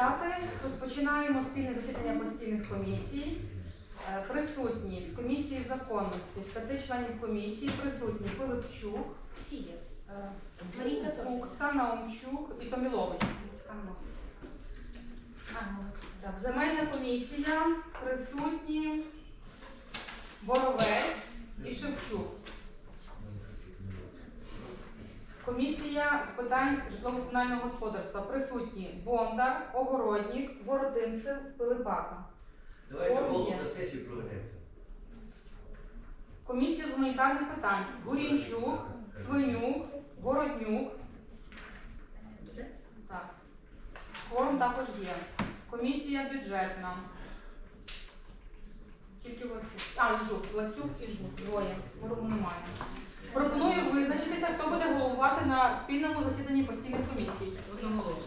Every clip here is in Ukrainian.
депутати, розпочинаємо спільне засідання постійних комісій. Е, Присутні з комісії законності, з п'яти членів комісії, присутні Пилипчук, Всі є. е, Марійка. Кукта, Наумчук і Томілович. Так, земельна комісія, присутні Боровець і Шевчук. Комісія з питань житлово-комунального господарства присутні Бондар, Огороднік, Воротинцев, Пилипака. Давайте голову є. на сесію проведемо. Комісія з гуманітарних питань Гурінчук, Свинюк, Городнюк. Так. Кворум також є. Комісія бюджетна. Тільки Ласюк. А, і Жук. Ласюк і Жук. Двоє. Кворуму немає. Пропоную визначитися, хто буде головувати на спільному засіданні постійних комісій. Одноголосно.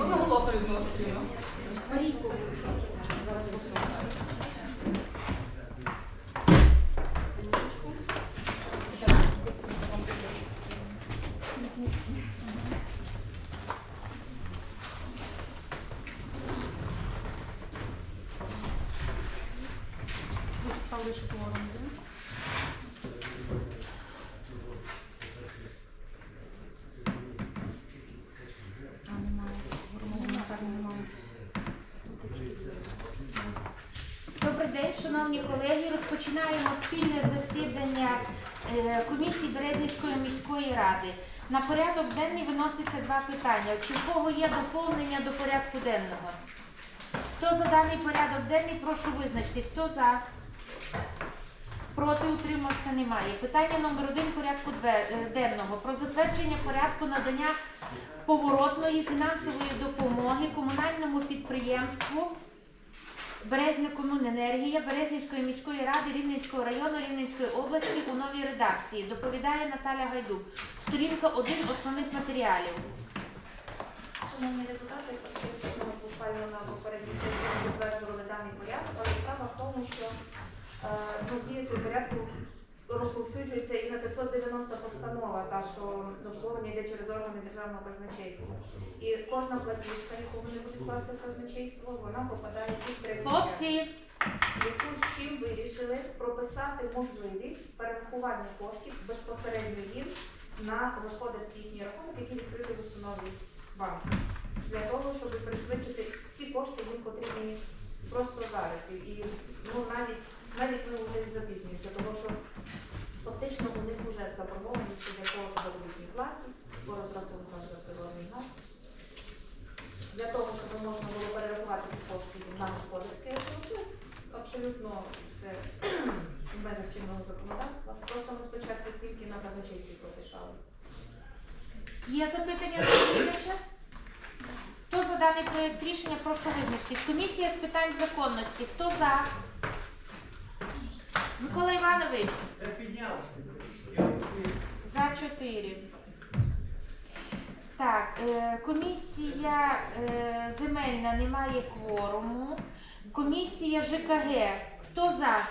Одноголосно Людмила Петрівна. Марійку. Зараз послухаю. Ставиш кворум, да? А, немає. Кворуму гуманітарного немає. Добрий день, шановні колеги. Розпочинаємо спільне засідання е, комісії Березнівської міської ради. На порядок денний виноситься два питання. Чи в кого є доповнення до порядку денного? Хто за даний порядок денний, прошу визначитись. Хто за? Проти утримався немає. Питання номер один порядку е, денного про затвердження порядку надання поворотної фінансової допомоги комунальному підприємству Березня Комуненергія Березнівської міської ради Рівненського району Рівненської області у новій редакції. Доповідає Наталя Гайдук. Сторінка 1 основних матеріалів. Шановні депутати, буквально на попередній сесії затверджували даний порядок, але справа в тому, що е, ну, дія цього порядку розповсюджується і на 590 постанова, та що обслуговування йде через органи державного казначейства. І кожна платіжка, яку вони будуть класти в казначейство, вона попадає під три бюджети. Хлопці, В зв'язку з чим вирішили прописати можливість перерахування коштів безпосередньо їм на господарський їхній рахунок, які відкриті в установі банку. Для того, щоб пришвидшити ці кошти, їм потрібні просто зараз. І і, ну, навіть навіть ми вже запізнюємося, тому що фактично у них вже заборгованість для того, що заробітні платі, по розрахункам за природний газ. Для того, щоб можна було перерахувати ці кошти на господарський рахунок, абсолютно все в межах чинного законодавства. Просто ми спочатку тільки на казначействі прописали. є запитання до доповідача? Хто за даний проєкт рішення, прошу визначитись. Комісія з питань законності. Хто за? Микола Іванович. За чотири. Так, е, комісія е, земельна немає кворуму. Комісія ЖКГ. Хто за?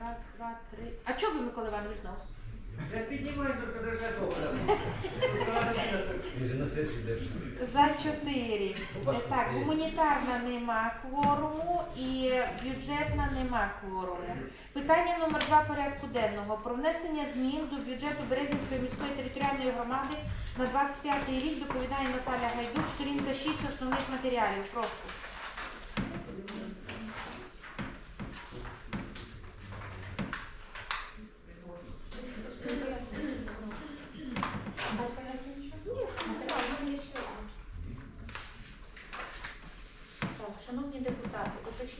Раз, два, три. А чого ви, Микола Іванович, знов? Я піднімаю, тільки держа добре. Він же на сесію йдеш. За 4. У вас Так, гуманітарна нема кворуму і бюджетна нема кворуму. Питання номер 2 порядку денного про внесення змін до бюджету Березнівської міської територіальної громади на 25 рік доповідає Наталя Гайдук, сторінка 6 основних матеріалів. Прошу. Так, шановні депутати,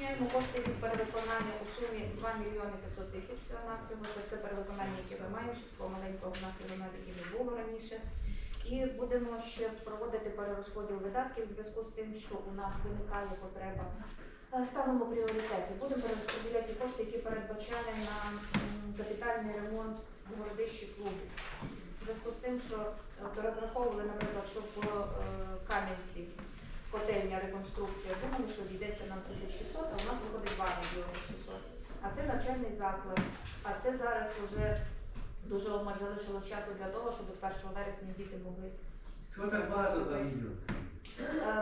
уточняємо кошти від перевиконання у сумі 2 мільйони 500 тисяч всього на всього. Це все перевиконання, яке ми маємо, що такого маленького в нас воно таки не було раніше. І будемо ще проводити перерозподіл видатків в зв'язку з тим, що у нас виникає потреба. Е, Ставимо пріоритети. Будемо перерозподіляти кошти, які передбачали на капітальний ремонт городищі клубу. В зв'язку з тим, що от, розраховували, наприклад, що по е, Кам'янці котельня реконструкція, думали, що обійдеться нам 1600, а у нас виходить 2 мільйони 600. А це навчальний заклад, а це зараз вже дуже обмаль залишилось часу для того, щоб з 1 вересня діти могли Що так багато там їде?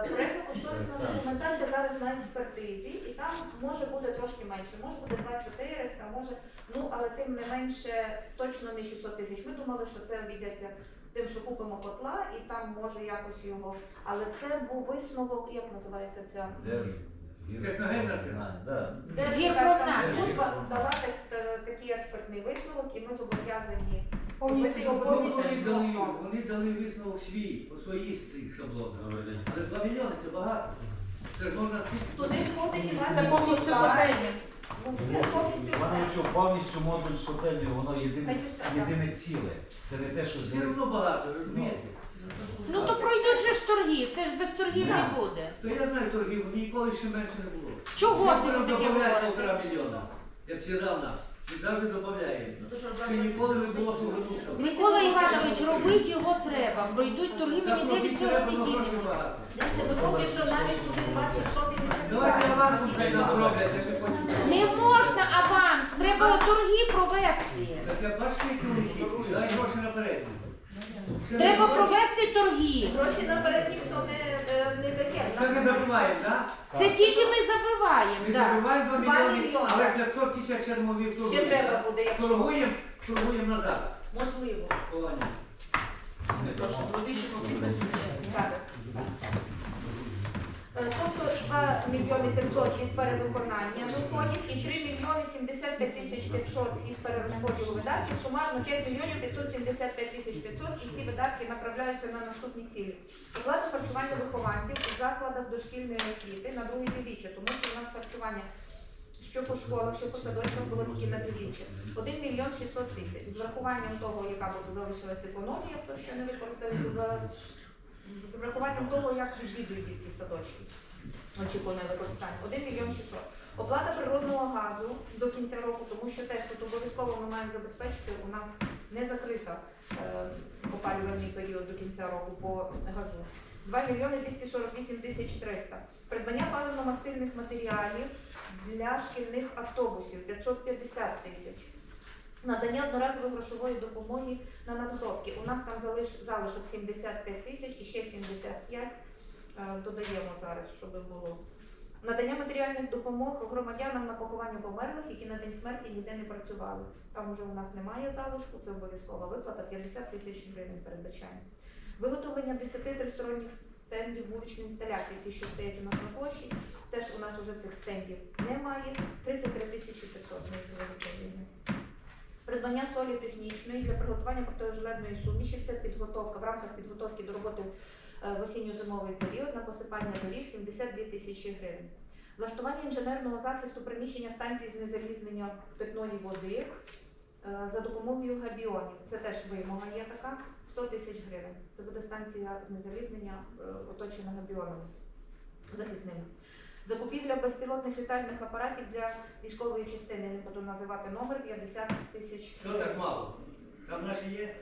Проєктно кошторисна документація зараз на експертизі, і там може бути трошки менше, може бути 2400, може, ну але тим не менше, точно не 600 тисяч. Ми думали, що це обійдеться тим, що купимо котла, і там може якось його. Але це був висновок, як називається ця. Держпрацівна служба дала такий експертний висновок, і ми зобов'язані робити його Вони повністю. дали, вони дали висновок свій по своїх тих шаблонах. Але 2 мільйони це багато. Це ж можна. Туди входить і повністю котла. Ну, Вона якщо повністю модуль з котельні, воно єдине, єдине ціле. Це не те, що Все одно багато, розумієте? Ну то пройдуть же ж торги, це ж без торгів не буде. То я знаю торгів, ніколи ще менше не було. Чого це ви таке говорите? півтора мільйона, як всі в нас. І завжди додаємо. Ну, ніколи не було сугодуха. Микола Іванович, робити його треба. Пройдуть торги, ми ніде від цього не дінемося. багато. Дивіться, ви поки що навіть туди 2600 не Давайте авансом хай нам роблять, я ще потім. Не можна аванс, треба торги провести. Так я бачу, які вони дай гроші наперед. Ще Треба провести торги. Гроші наперед ніхто не, е, не таке. Це ми забуваємо, так? Це тільки ми забиваємо. Ми да. забуваємо 2 Два мільйони, мільйони. але 500 тисяч чермовів Ще торгуємо. треба буде, якщо Торгуємо, торгуємо назад. можливо. Понял. Не дамо. Так. Е, Тобто 2 мільйони 500 від перевиконання доходів і 3 мільйони 75 тисяч 500 із перерозподілу видатків. Сумарно 5 мільйонів 575 тисяч 500 і ці видатки направляються на наступні цілі. Оплата харчування вихованців у закладах дошкільної освіти на друге півріччя, тому що у нас харчування що по школах, що по садочках було тільки на півріччя. 1 мільйон 600 тисяч. З врахуванням того, яка залишилась економія, то що не використовується з врахуванням того, як відвідують дітки садочки. Очікуване використання. 1 мільйон 600. Оплата природного газу до кінця року, тому що теж тут обов'язково ми маємо забезпечити, у нас не закрита е, опалювальний період до кінця року по газу. 2 мільйони 248 тисяч 300. Придбання паливно-мастильних матеріалів для шкільних автобусів 550 тисяч. Надання одноразової грошової допомоги на надгробки. У нас там залиш, залишок 75 тисяч і ще 75 е, додаємо зараз, щоб було. Надання матеріальних допомог громадянам на поховання померлих, які на день смерті ніде не працювали. Там вже у нас немає залишку, це обов'язкова виплата, 50 тисяч гривень передбачаємо. Виготовлення 10 тристоронніх стендів вуличної інсталяції, ті, що стоять у нас на площі, теж у нас вже цих стендів немає. 33 тисячі 500 ми їх виготовлення. Придбання солі технічної для приготування протижеледної суміші. Це підготовка в рамках підготовки до роботи е, в осінньо-зимовий період на посипання доріг 72 тисячі гривень. Влаштування інженерного захисту приміщення станції з незалізнення питної води е, за допомогою габіонів. Це теж вимога є така 100 тисяч гривень. Це буде станція з незалізнення е, оточена габіонами захисними. Закупівля безпілотних літальних апаратів для військової частини, не буду називати номер 50 тисяч. Що так мало? Там наші є?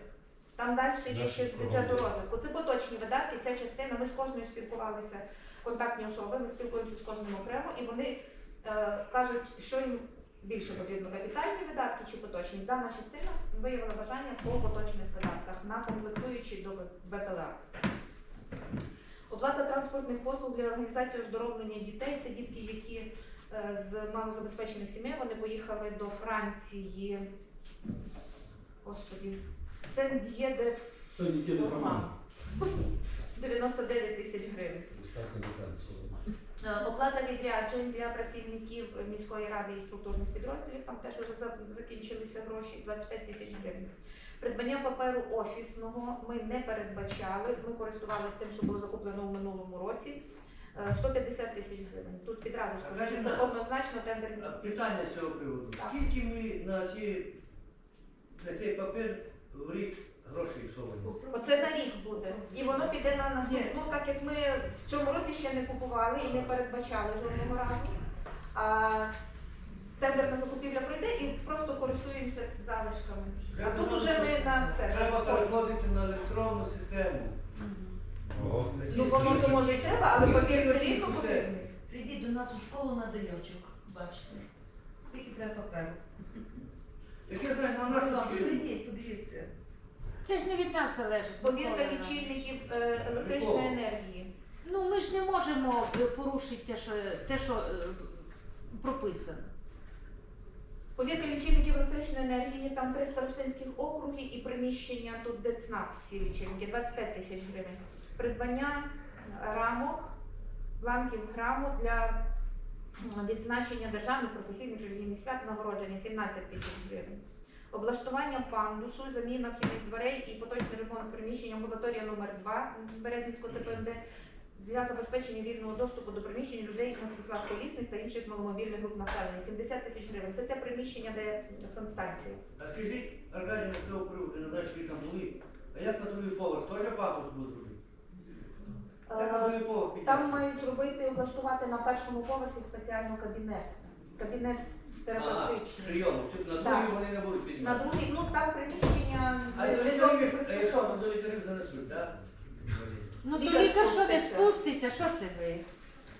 Там далі є ще з бюджету розвитку. Це поточні видатки, ця частина. Ми з кожною спілкувалися, контактні особи, ми спілкуємося з кожним окремо, і вони е, кажуть, що їм більше потрібно капітальні видатки чи поточні. Дана частина виявила бажання по поточних видатках на комплектуючі до БПЛА. Оплата транспортних послуг для організації оздоровлення дітей. Це дітки, які е, з малозабезпечених сімей вони поїхали до Франції. Господі, це є де Це 99 тисяч гривень. Е, Оплата відряджень для працівників міської ради і структурних підрозділів, там теж вже закінчилися гроші, 25 тисяч гривень. Придбання паперу офісного ми не передбачали. Ми користувалися тим, що було закуплено в минулому році. Е, 150 тисяч гривень. Тут відразу скажу, що це однозначно тендерні Питання з цього приводу. Так. Скільки ми на ці на цей папір в рік грошей всовуємо? Оце на рік буде. І воно піде на наступну, ну так як ми в цьому році ще не купували і не передбачали жодного разу. А тендерна закупівля пройде і просто користуємося залишками. А тут уже ми на все. Треба переходити на електронну систему. Ну воно то може й треба, але папір все рівно потрібний. Прийдіть до нас у школу на дальочок, бачите. Скільки треба паперу. Так я знаю, на нашу Прийдіть, подивіться. Це ж не від нас залежить. Повірка Микола. лічильників е, електричної енергії. Ну ми ж не можемо е, порушити те, що, те, що е, прописано. Повірка лічильників електричної енергії, там три старостинських округи і приміщення тут ДЕЦНАП всі лічильники, 25 тисяч гривень. Придбання рамок, бланків грамот для відзначення державних професійних релігійних свят нагородження 17 тисяч гривень. Облаштування пандусу, заміна вхідних дверей і поточний ремонт приміщення амбулаторія номер 2 Березнівського ЦПМД для забезпечення вільного доступу до приміщень людей на числа колісних та інших маломобільних груп населення. 70 тисяч гривень. Це те приміщення, де санстанція. А скажіть, Аркадій, на цього приводу, не знаю, чи ви там були, а як на другий поверх? Теж пандус будуть робити? Як на Е, другий поверх підняти? Там мають зробити, облаштувати на першому поверсі спеціально кабінет. Кабінет Ага, терапевтичний. прийом. Щоб На Так. другий вони не будуть На піднімати. другий, ну там приміщення А зовсім якщо до лікарів занесуть, так? Ну то Лікар лікар що не спуститься. спуститься, що це ви?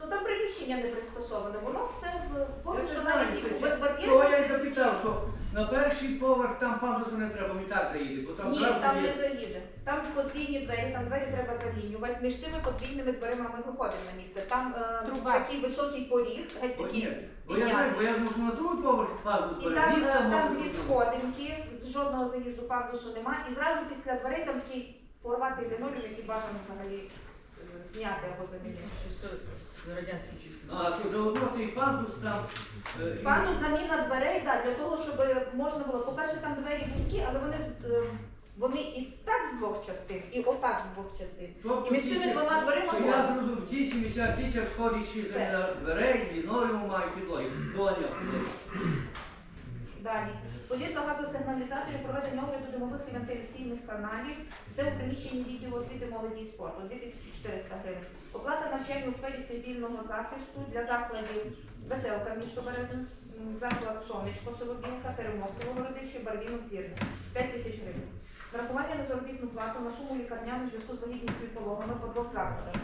Ну там приміщення не пристосоване, воно все в поки що навіть без Чого я й бар'єрів. запитав, що на перший поверх там пандусу не треба, він так заїде, бо там Ні, зразу там є. не заїде. Там подвійні двері, там двері треба замінювати. Між тими подвійними дверима ми виходимо на місце. Там е, Труба. такий високий поріг, геть такий. ні, бо я знаю, бо я думаю, на другий поверх пандус І там, е, там дві сходинки, жодного заїзду пандусу нема. І зразу після дверей там такий порватий лінолеум, який бажано взагалі е, зняти або замінити. радянські числа. А, то заодно цей пандус там. е, і- заміна дверей, да, для того, щоб можна було, по-перше, там двері вузькі, але вони з- е, вони і так з двох частин, і отак з двох частин. Тобто І між ці цими двома дверима то можна. Я зрозумів, ці 70 тисяч ще Все. за дверей, лінолеуму мають підлоги. Поняв. Далі. Повірка газосигналізаторів проведення огляду димових і вентиляційних каналів. Це у приміщенні відділу освіти молоді і спорту 2400 гривень. Оплата навчання у сфері цивільного захисту для закладів Веселка місто Березин, заклад Сонечко, село Білка, Теремок, село Городище, Барвінок, Зірник 5 тисяч гривень. Нарахування на заробітну плату на суму лікарняних в зв'язку з вагітністю пологами по двох закладах.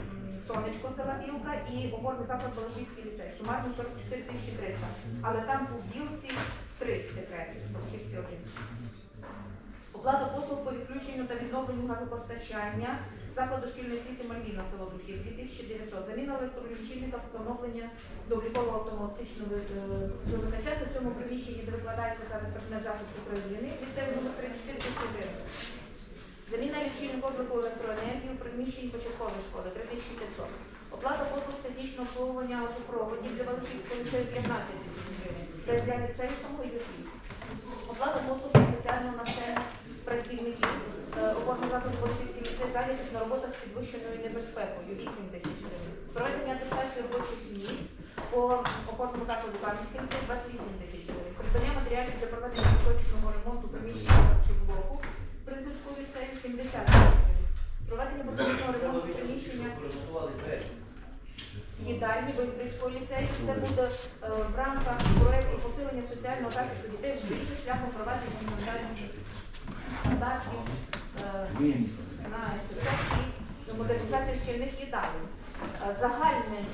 Сонечко, села Білка і опорний заклад Балашівський ліцей. Сумарно 44 тисячі 300. Але там у Білці три декрети, Балашівці один. Оплата послуг по відключенню та відновленню газопостачання закладу шкільної освіти Мальвіна, село Духів, 2900. Заміна електролічильника, встановлення до автоматичного е, вимикача. Це в цьому приміщенні, де викладається зараз кабінет захисту України. Ліцей номер 34 тисячі гривень. Заміна лічильника обліку електроенергії у приміщенні початкової школи 3500. Оплата послуг технічного обслуговування газопроводів для Балашівського ліцею 15 тисяч гривень. Це для ліцею для Києва. Оплата послуг за спеціального навчання працівників е, опорного закладу Балашівський ліцей зайнятих на роботах з підвищеною небезпекою 8 тисяч гривень. Проведення атестації робочих місць по опорному закладу Кам'янський ліцей 28 тисяч гривень. Придбання матеріалів для проведення поточного ремонту приміщення чи блоку Призовського ліцею 70 тисяч гривень. Проведення поточного ремонту приміщення. Їдальні Бойстрицького ліцею. Це буде е, в рамках проєкту посилення соціального захисту дітей в Україні шляхом проведення гуманітарних стандартів е, на і модернізації шкільних їдалень. Загальний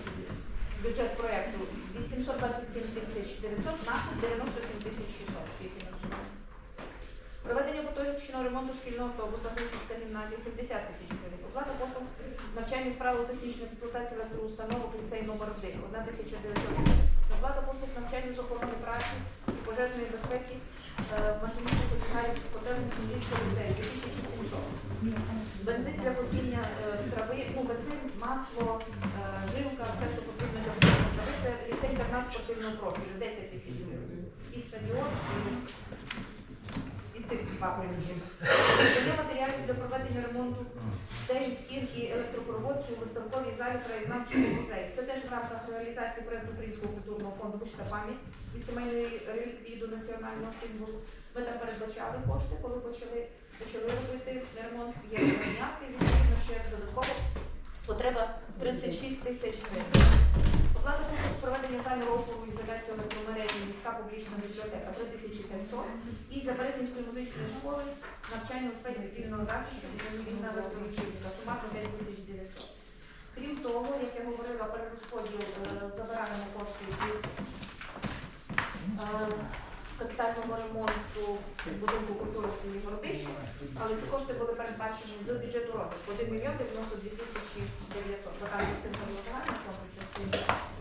бюджет проєкту 827 тисяч 900, наш 97 тисяч 600 співфінансування. Проведення поточного ремонту шкільного автобуса Глушівська гімназія 70 тисяч гривень. Оплата послуг навчання з правил технічної експлуатації електроустановок ліцей номер 1 1 тисяча 900 гривень. Оплата послуг навчання з охорони праці і пожежної безпеки машиністів починають котельних Хмельницького ліцею 2700. Бензин для посіння е, трави, ну бензин, масло, е, жилка, все, що потрібно для посіння трави. Це ліцей інтернат спортивного профілю 10 тисяч гривень. І стадіон, і приміщення. Є матеріалів для проведення ремонту стелі, стін і електропроводки у виставковій залі краєзнавчого музею. Це теж в рамках реалізації проєкту Українського культурного фонду «Почта пам'ять від сімейної реліквії до національного символу. Ми там передбачали кошти, коли почали, почали робити ремонт, є прийняти, відповідно, ще додатково потреба 36 тисяч гривень. Оплата послуг з проведення ізоляції електромережі міська публічна бібліотека 3500 і для Березнівської музичної школи навчання у сфері цивільного захисту відповідна електролічильника, сумарно 5900. Крім того, як я говорила, перерозподіл е, забираємо кошти із е, капітальному ремонту будинку культури в селі Городище, але ці кошти були передбачені з бюджету розвитку 1 мільйон 92 тисячі 900. Бо там частинка загального фонду, частинка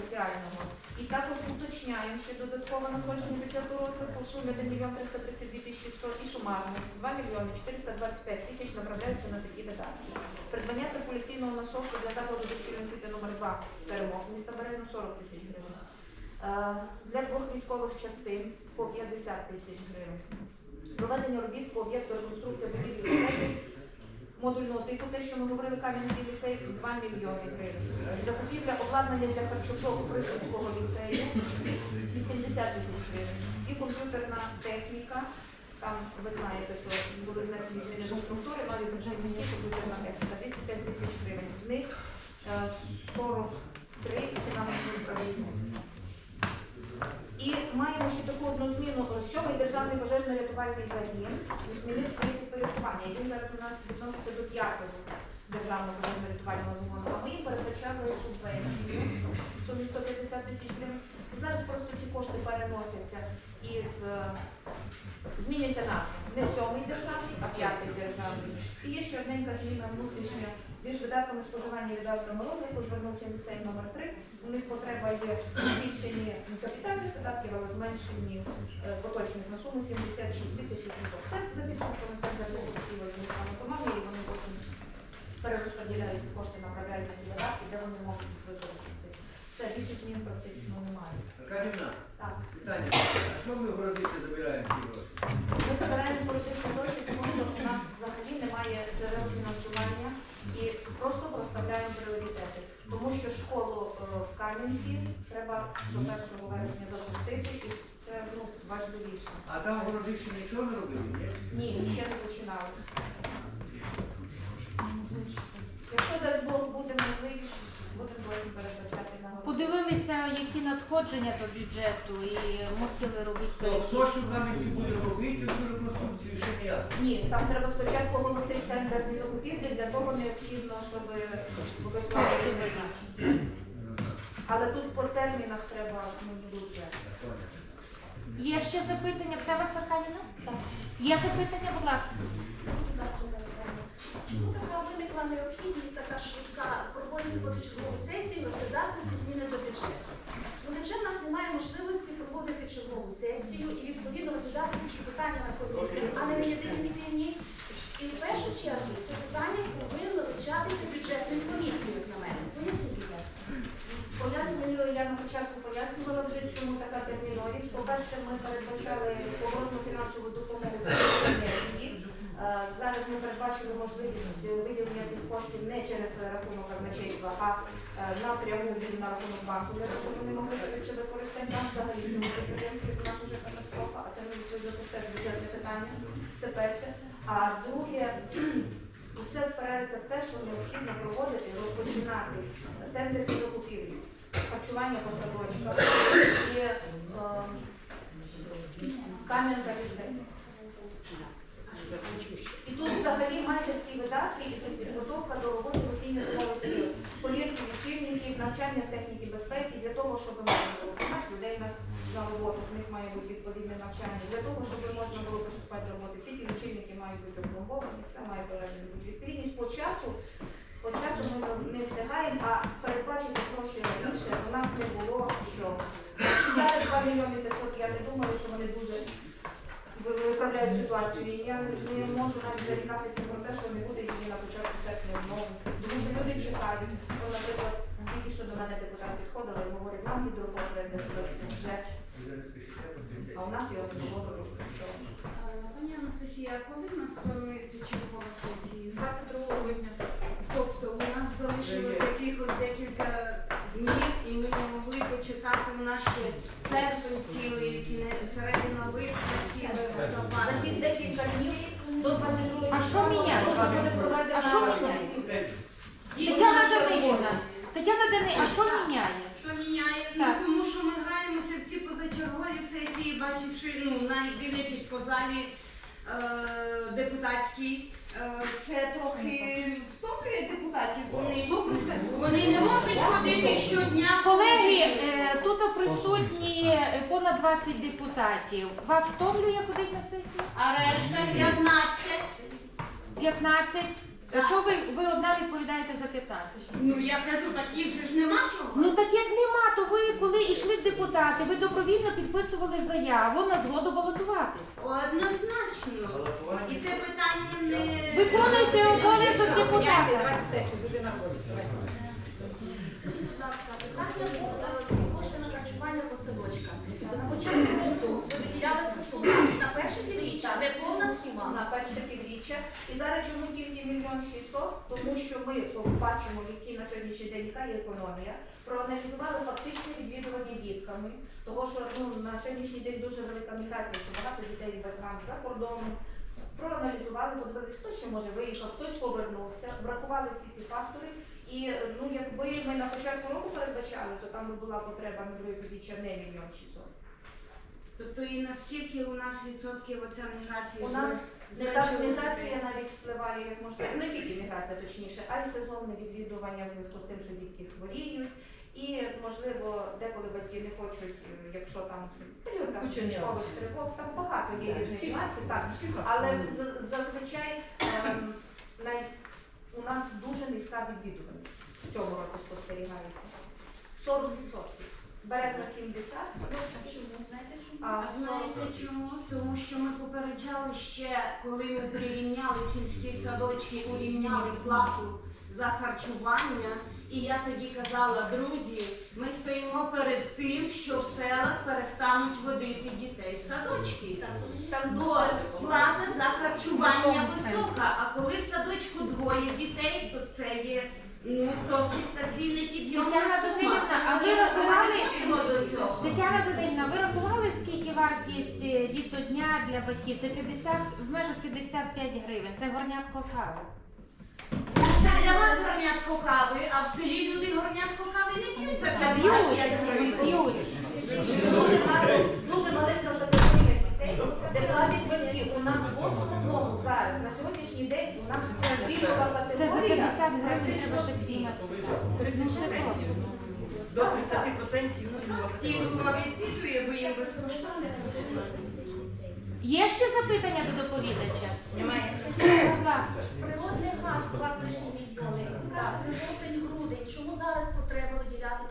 спеціального. І також уточняємо, що додаткове надходження бюджету розвитку в сумі 1 мільйон 332 тисячі 100 і сумарно 2 мільйони 425 тисяч направляються на такі видатки. Придбання циркуляційного насосу для закладу дошкільної освіти номер 2 перемог міста Березно 40 тисяч гривень. Е, Для двох військових частин по 50 тисяч гривень. Проведення робіт по об'єкту реконструкція будівлі модульного типу, те, що ми говорили, Кам'янський ліцей 2 мільйони гривень. Закупівля обладнання для харчового присадкового ліцею 80 тисяч гривень. І комп'ютерна техніка. Там ви знаєте, що були внесені зміни до структури, нові бюджетні зміни, комп'ютерна техніка 205 тисяч гривень. З них е, 43 фінансові управління. І маємо ще таку одну зміну. Сьомий державний пожежно-рятувальний загін змінив своє підпорядкування. Він зараз у нас відноситься до п'ятого державного пожежно-рятувального загону. А ми їм передбачали субвенцію в сумі 150 тисяч гривень. Зараз просто ці кошти переносяться із е, змінюється назва. Не сьомий державний, а п'ятий державний. І є ще одненька зміна внутрішня. Між видатками споживання і видатками розвитку звернувся ліцей номер 3 У них потреба є збільшенні капітальних видатків, але зменшенні е, поточних на суму 76 тисяч 800. Це за підсумками тендерного міськими командами, і вони потім перерозподіляють кошти, направляють на ті видатки, де вони можуть їх Це більше змін практично немає. Аркадівна, Так. питання. А чому ми в городище забираємо ці гроші? Ми забираємо політичні гроші, тому що у нас взагалі немає джерел фінансування і просто проставляємо пріоритети. Тому що школу е, в Кам'янці треба до 1 вересня запустити, і це ну, важливіше. А там в городищі нічого не робили, ні? Ні, ще не починали. Якщо дасть Бог буде можливість, потім передбачати на. Подивилися, які надходження до бюджету і мусили робити То хто що в Кам'янці буде робити цю реконструкцію, ще не ясно. Ні, там треба спочатку оголосити тендерні закупівлі, для того необхідно, щоб виконати визначення. Але тут по термінах треба ну, дуже. Є ще запитання? Все вас Аркадіна? Так. Є запитання, будь ласка. Будь ласка, Наталя. Чому така виникла необхідність така швидка проводити позачергову сесію, розглядати ці зміни до бюджету? Ну невже в нас немає можливості проводити чергову сесію і відповідно розглядати ці всі питання на комісії, а не на єдиній спільні? І в першу чергу це питання повинно вивчатися бюджетною комісією, як на мене. Поясніть, будь ласка. Пояснюю, я на початку пояснювала вже, чому така терміновість. По-перше, ми передбачали поворотну фінансову допомогу Зараз ми передбачили можливість виділення цих коштів не через рахунок казначейства, а е, напряму на рахунок банку, для того, щоб вони могли швидше використати там взагалі підприємстві у нас вже катастрофа, а це відповідно теж бюджетне питання. Це перше. А друге, все впирається в те, що необхідно проводити, розпочинати тендерні закупівлі, харчування по садочках і е, кам'янка ліцей. І тут взагалі майже всі видатки і підготовка до роботи в осінньо-зимовий період. Повірки лічильників, навчання з техніки безпеки для того, щоб можна було приймати людей на, на роботу, в них має бути відповідне навчання, для того, щоб можна було приступати до роботи. Всі ті лічильники мають бути опломбовані, все має бути відповідність по часу. По часу ми не встигаємо, а передбачити гроші раніше у нас не було що. Зараз 2 мільйони 500, я не думаю, що вони дуже ви- виправляють ситуацію. І я не можу навіть зарікатися про те, що не буде її на початку серпня знову. Тому що люди чекають. Ну, наприклад, тільки що до мене депутат підходили і говорить, нам гідрофон прийде срочно вже. А у нас його не було, тому що Пані Анастасія, а коли в нас планується чергова сесія? 22 липня. Тобто у нас залишилось якихось декілька днів, і ми не могли почекати нас ще серпень цілий, кінець, середина липня ціле за запас. ці декілька днів до 22 А що міняє? А що міняє? Тетяна Данилівна, Тетяна Данилівна, а що міняє? Що міняє? Ну, тому що ми граємося в ці позачергові сесії, бачивши, ну, навіть дивлячись по залі е, депутатській, це трохи втоплює депутатів. Вони, вони не можуть ходити щодня. Колеги, е, тут присутні е, понад 20 депутатів. Вас втомлює ходити на сесію? А решта 15. 15. Якщо ви, ви одна відповідаєте за 15? Ну я кажу, так їх же ж нема чого. Ну так як нема, то ви коли йшли в депутати, ви добровільно підписували заяву на згоду балотуватись. Однозначно. І це питання не Виконуйте обов'язок депутата. Скажіть, будь ласка, питання було е, кошти на харчування по садочках. На початку року виділялася сума на перше півріччя, не повна сума. на перше півріччя. І зараз чому тільки мільйон шістсот? Тому що ми бачимо, які на сьогоднішній день яка є економія, проаналізували фактичне відвідування дітками, того що ну, на сьогоднішній день дуже велика міграція, що багато дітей ветеран за кордоном. Проаналізували, подивилися, хто ще може виїхав, хтось повернувся, врахували всі ці фактори. І ну, якби ми на початку року передбачали, то там би була потреба на друге півріччя не мільйон шістсот. Тобто і наскільки у нас відсотків оця міграція У нас міграція навіть впливає, як можна не тільки міграція, точніше, а й сезонне відвідування в зв'язку з тим, що дітки хворіють. І можливо, деколи батьки не хочуть, якщо там період там військових тривог, там багато є різних нюансів, так. Але зазвичай ем, най- у нас дуже низька відвідуваність в цьому році спостерігається. 40%. Березна 70, Чому? Знаєте чому? а А знаєте чому? Тому що ми попереджали ще, коли ми прирівняли сільські садочки, урівняли плату за харчування. І я тоді казала, друзі, ми стоїмо перед тим, що в селах перестануть водити дітей в садочки. там Бо плата за харчування висока, а коли в садочку двоє дітей, то це є ну, досить такий непідйомна Тетяна сума. А ви рахували, до цього. Тетяна Васильівна, ви рахували, скільки вартість е, дітодня для батьків? Це 50, в межах 55 гривень. Це горнятко кави. Це для вас горнятко кави, а в селі люди горнятко кави не п'ють за 55 гривень. П'ють. Дуже мало, дуже маленька категорія дітей, де платять батьки. У нас в основному зараз, на сьогоднішній день, у нас вікова Це за категорія. 50 гривень практично всі. До 30% ну, і І відвідує, бо їм безкоштовно. Є ще запитання до доповідача? Немає. Будь ласка. Природний газ, власничні мільйони. Ви кажете, за жовтень-грудень. Чому зараз потреба виділяти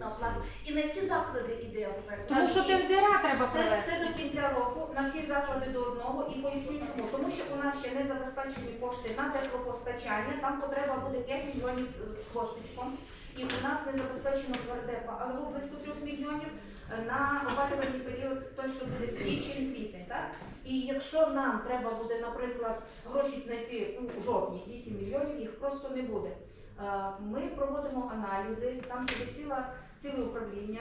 на оплату? І на які заклади іде операція? Тому що тендера треба Це, провести. це до кінця року на всі заклади до одного і поясню чому. Тому що у нас ще не забезпечені кошти на теплопостачання, там потреба буде 5 мільйонів з хвостичком. І у нас не забезпечено тверде паливо близько 3 мільйонів е, на опалювальний період, той, що буде січень-квітень. Так? І якщо нам треба буде, наприклад, гроші знайти у жовтні 8 мільйонів, їх просто не буде. Е, Ми проводимо аналізи, там сидить ціла, ціле управління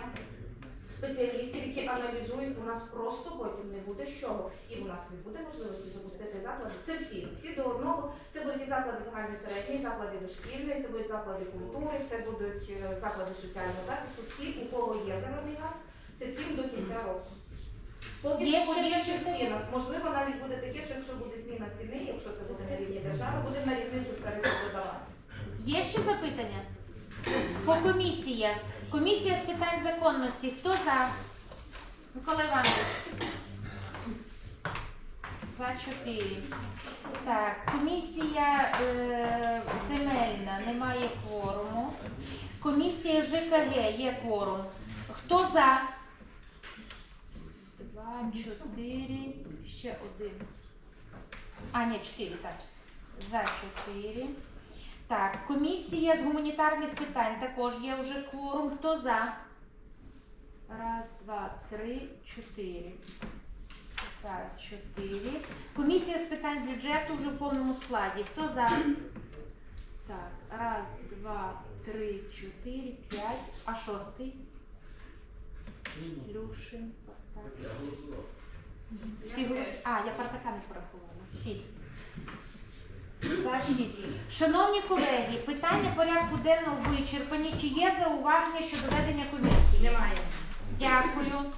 спеціалістів, які аналізують, у нас просто потім не буде з чого. І у нас не буде можливості запустити заклади. Це всі, всі до одного. Це будуть і заклади загальної середньої, заклади дошкільної, це будуть заклади культури, це будуть е, заклади соціального захисту. Всі, у кого є природний газ, це всім до кінця року. Поки Є що ще по діючих цінах. Можливо, навіть буде таке, що якщо буде зміна ціни, якщо це буде на рівні держави, будемо на різницю тарифу додавати. Є ще запитання? По комісіях. Комісія з питань законності. Хто за? Микола Іванович. За чотири. Так, комісія е, земельна, немає кворуму. Комісія ЖКГ є кворум. Хто за? Два, чотири, ще один. А, ні, чотири, так. За чотири. Так, комісія з гуманітарних питань також є вже кворум. Хто за? Раз, два, три, чотири. За чотири. Комісія з питань бюджету вже в повному складі. Хто за? Так, раз, два, три, чотири, п'ять. А шостий? Люшин, Партак. Всі голос- А, я Партака не порахувала. Шість. Шість. Шановні колеги, питання порядку денного вичерпані. Чи є зауваження щодо ведення комісії? Немає. Дякую.